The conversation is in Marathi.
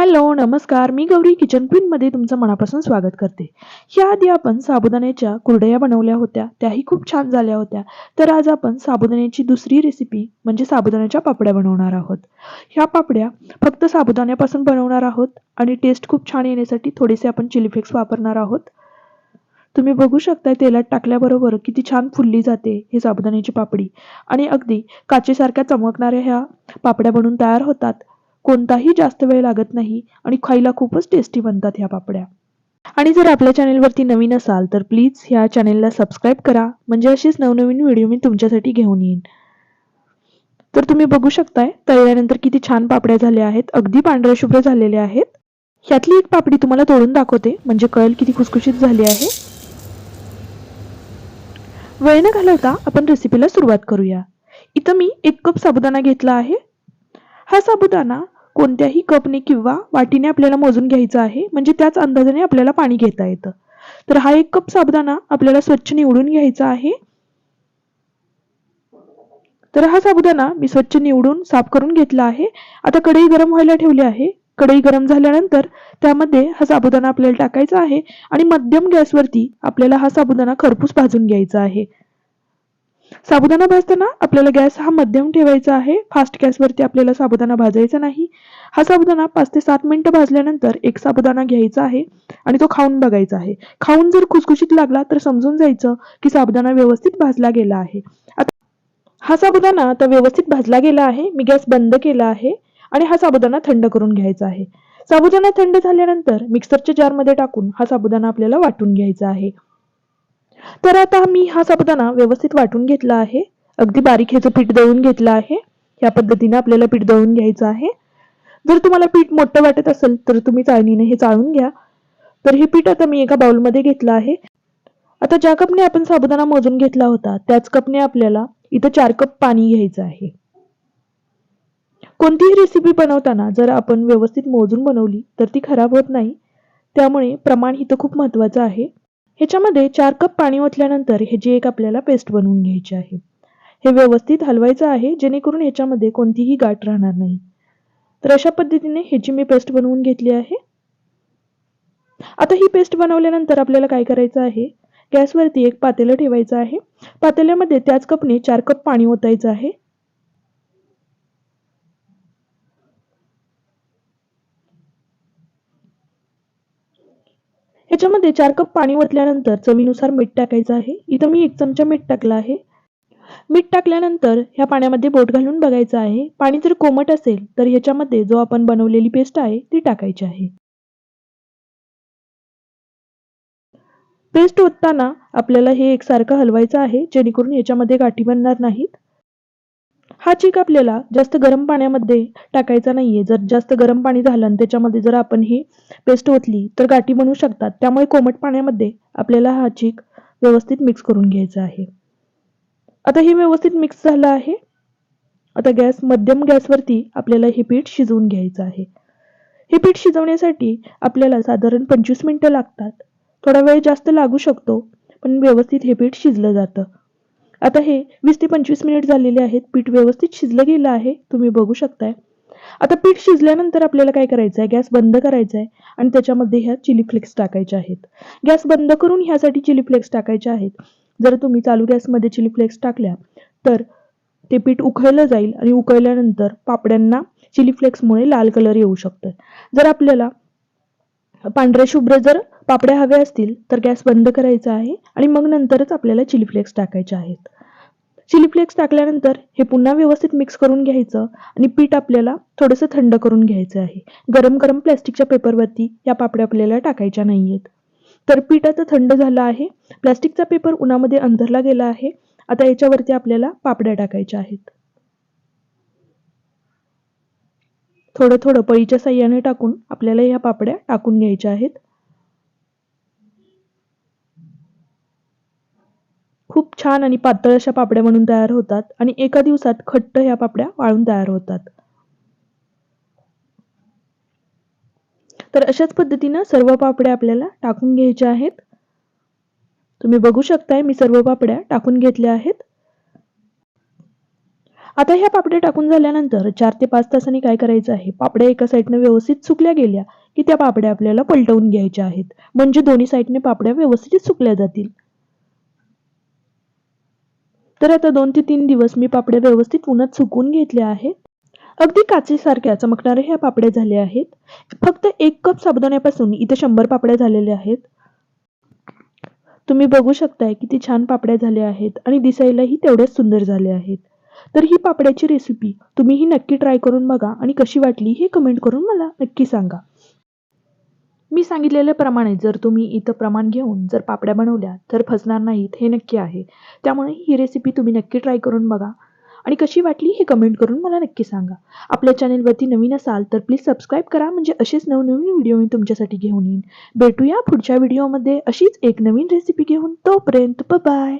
हॅलो नमस्कार. मी गौरी किचन क्वीनमध्ये तुमचं मनापासून स्वागत करते. याआधी आपण साबुदाण्याच्या कुरडया बनवल्या होत्या. त्याही खूप छान झाल्या होत्या. तर आज आपण साबुदाण्याची दुसरी रेसिपी म्हणजे साबुदाण्याच्या पापड्या बनवणार आहोत. ह्या पापड्या फक्त साबुदाण्यापासून बनवणार आहोत आणि टेस्ट खूप छान येण्यासाठी थोडेसे आपण चिली फ्लेक्स वापरणार आहोत. तुम्ही बघू शकता तेलात टाकल्याबरोबर किती छान फुलली जाते हे साबुदाण्याची पापडी. आणि अगदी काचेसारख्या चमकणाऱ्या ह्या पापड्या बनून तयार होतात. कोणताही जास्त वेळ लागत नाही आणि खायला खूपच टेस्टी बनतात ह्या पापड्या. आणि जर आपल्या चॅनेलवरती नवीन असाल तर प्लीज ह्या चॅनेलला सबस्क्राईब करा. म्हणजे अशीच नवनवीन व्हिडिओ मी तुमच्यासाठी घेऊन येईन. तर तुम्ही बघू शकताय तळल्यानंतर किती छान पापड्या झाल्या आहेत. अगदी पांढऱ्या शुभ्र झालेल्या आहेत. ह्यातली एक पापडी तुम्हाला तोडून दाखवते. म्हणजे कळेल किती खुसखुशीत झाली आहे. वेळ न घालवता आपण रेसिपीला सुरुवात करूया. इथं मी एक कप साबुदाणा घेतला आहे. हा साबुदाणा कोणत्याही कपने किंवा वाटीने आपल्याला मोजून घ्यायचा आहे म्हणजे त्याच अंदाजाने आपल्याला पाणी घेता येतं. तर हा एक कप साबुदाणा आपल्याला स्वच्छ निवडून घ्यायचा आहे. तर हा साबुदाणा मी स्वच्छ निवडून साफ करून घेतला आहे. आता कढई गरम व्हायला ठेवली आहे. कढई गरम झाल्यानंतर त्यामध्ये हा साबुदाणा आपल्याला टाकायचा आहे आणि मध्यम गॅसवरती आपल्याला हा साबुदाणा खरपूस भाजून घ्यायचा आहे. साबुदाणा भाजताना आपल्याला गॅस हा मध्यम ठेवायचा आहे. फास्ट गॅसवरती आपल्याला साबुदाणा भाजायचा नाही. हा साबुदाणा पाच ते सात मिनिटं भाजल्यानंतर एक साबुदाणा घ्यायचा आहे आणि तो खाऊन बघायचा आहे. खाऊन जर खुसखुशीत लागला तर समजून जायचं की साबुदाणा व्यवस्थित भाजला गेला आहे. आता हा साबुदाणा आता व्यवस्थित भाजला गेला आहे. मी गॅस बंद केला आहे आणि हा साबुदाणा थंड करून घ्यायचा आहे. साबुदाणा थंड झाल्यानंतर मिक्सरच्या जारमध्ये टाकून हा साबुदाणा आपल्याला वाटून घ्यायचा आहे. तर आता मी हा साबुदाणा व्यवस्थित वाटून घेतला आहे. अगदी बारीक ह्याचं पीठ दळून घेतलं आहे. या पद्धतीने आपल्याला पीठ दळून घ्यायचं आहे. जर तुम्हाला पीठ मोठं वाटत असेल तर तुम्ही चाळणीने हे चाळून घ्या. तर हे पीठ आता मी एका बाउलमध्ये घेतलं आहे. आता ज्या कपने आपण साबुदाणा मोजून घेतला होता त्याच कपने आपल्याला इथं चार कप पाणी घ्यायचं आहे. कोणतीही रेसिपी बनवताना जर आपण व्यवस्थित मोजून बनवली तर ती खराब होत नाही. त्यामुळे प्रमाण इथं खूप महत्वाचं आहे. ह्याच्यामध्ये चार कप पाणी ओतल्यानंतर ह्याची एक आपल्याला पेस्ट बनवून घ्यायची आहे. हे व्यवस्थित हलवायचं आहे जेणेकरून ह्याच्यामध्ये कोणतीही गाठ राहणार नाही. तर अशा पद्धतीने ह्याची मी पेस्ट बनवून घेतली आहे आता ही पेस्ट बनवल्यानंतर आपल्याला काय करायचं आहे? गॅसवरती एक पातेलं ठेवायचं आहे. पातेल्यामध्ये त्याच कपने चार कप पाणी ओतायचं आहे. ह्याच्यामध्ये चार कप पाणी ओतल्यानंतर चवीनुसार मीठ टाकायचं आहे. इथं मी एक चमचा मीठ टाकलं आहे. मीठ टाकल्यानंतर ह्या पाण्यामध्ये बोट घालून बघायचं आहे. पाणी जर कोमट असेल तर ह्याच्यामध्ये जो आपण बनवलेली पेस्ट आहे ती टाकायची आहे. पेस्ट ओतताना आपल्याला हे एकसारखं हलवायचं आहे जेणेकरून याच्यामध्ये गाठी बनणार नाहीत. हा चीक आपल्याला जास्त गरम पाण्यामध्ये टाकायचा नाहीये. जर जास्त गरम पाणी झालं आणि त्याच्यामध्ये जर आपण ही पेस्ट ओतली तर गाठी बनू शकतात. त्यामुळे कोमट पाण्यामध्ये आपल्याला हा चीक व्यवस्थित मिक्स करून घ्यायचा आहे. आता हे व्यवस्थित मिक्स झालं आहे. आता गॅस मध्यम गॅसवरती आपल्याला हे पीठ शिजवून घ्यायचं आहे. हे पीठ शिजवण्यासाठी आपल्याला साधारण पंचवीस मिनटं लागतात. थोडा वेळ जास्त लागू शकतो पण व्यवस्थित हे पीठ शिजलं जातं. आता हे वीस ते पंचवीस मिनिट झालेले आहेत. पीठ व्यवस्थित शिजलं गेलं आहे. तुम्ही बघू शकताय. आता पीठ शिजल्यानंतर आपल्याला काय करायचं आहे गॅस बंद करायचा आहे आणि त्याच्यामध्ये ह्या चिली फ्लेक्स टाकायच्या आहेत. गॅस बंद करून ह्यासाठी चिली फ्लेक्स टाकायच्या आहेत. जर तुम्ही चालू गॅसमध्ये चिली फ्लेक्स टाकल्या तर ते पीठ उकळलं जाईल आणि उकळल्यानंतर पापड्यांना चिली फ्लेक्समुळे लाल कलर येऊ शकतो जर आपल्याला पांढरे शुभ्र जर पापड्या हव्या असतील तर गॅस बंद करायचा आहे आणि मग नंतरच आपल्याला चिली फ्लेक्स टाकायचे आहेत. चिली फ्लेक्स टाकल्यानंतर हे पुन्हा व्यवस्थित मिक्स करून घ्यायचं आणि पीठ आपल्याला थोडंसं थंड करून घ्यायचं आहे. गरम गरम प्लॅस्टिकच्या पेपरवरती या पापड्या आपल्याला टाकायच्या नाही आहेत तर पीठ आता थंड झालं आहे. प्लॅस्टिकचा पेपर उन्हामध्ये अंधरला गेला आहे. आता याच्यावरती आपल्याला पापड्या टाकायच्या आहेत. थोडं थोडं पळीच्या साह्याने टाकून आपल्याला ह्या पापड्या टाकून घ्यायच्या आहेत. खूप छान आणि पातळ अशा पापड्या म्हणून तयार होतात आणि एका दिवसात खट्ट ह्या पापड्या वाळून तयार होतात. तर अशाच पद्धतीनं सर्व पापड्या आपल्याला टाकून घ्यायच्या आहेत. तुम्ही बघू शकताय मी सर्व पापड्या टाकून घेतल्या आहेत. आता ह्या पापड्या टाकून झाल्यानंतर चार ते पाच तासांनी काय करायचं आहे? पापड्या एका साईडनं व्यवस्थित सुकल्या गेल्या की त्या पापड्या आपल्याला पलटवून घ्यायच्या आहेत. म्हणजे दोन्ही साईडने पापड्या व्यवस्थित सुकल्या जातील. तर आता दोन ते तीन दिवस मी पापड्या व्यवस्थित उन्हात सुकून घेतल्या आहेत. अगदी काचेसारख्या चमकणाऱ्या ह्या पापड्या झाल्या आहेत. फक्त एक कप साबुदाण्यापासून इथे शंभर पापड्या झालेल्या आहेत. तुम्ही बघू शकताय किती छान पापड्या झाल्या आहेत आणि दिसायलाही तेवढ्याच सुंदर झाल्या आहेत. तर ही पापड्याची रेसिपी तुम्हीही नक्की ट्राय करून बघा आणि कशी वाटली हे कमेंट करून मला नक्की सांगा. मी सांगितलेल्याप्रमाणे जर तुम्ही इथं प्रमाण घेऊन जर पापड्या बनवल्या तर फसणार नाहीत हे नक्की आहे. त्यामुळे ही रेसिपी तुम्ही नक्की ट्राय करून बघा आणि कशी वाटली हे कमेंट करून मला नक्की सांगा. आपल्या चॅनेलवरती नवीन असाल तर प्लीज सबस्क्राईब करा म्हणजे असेच नवनवीन व्हिडिओ मी तुमच्यासाठी घेऊन येईन. भेटूया पुढच्या व्हिडिओमध्ये अशीच एक नवीन रेसिपी घेऊन. तोपर्यंत बाय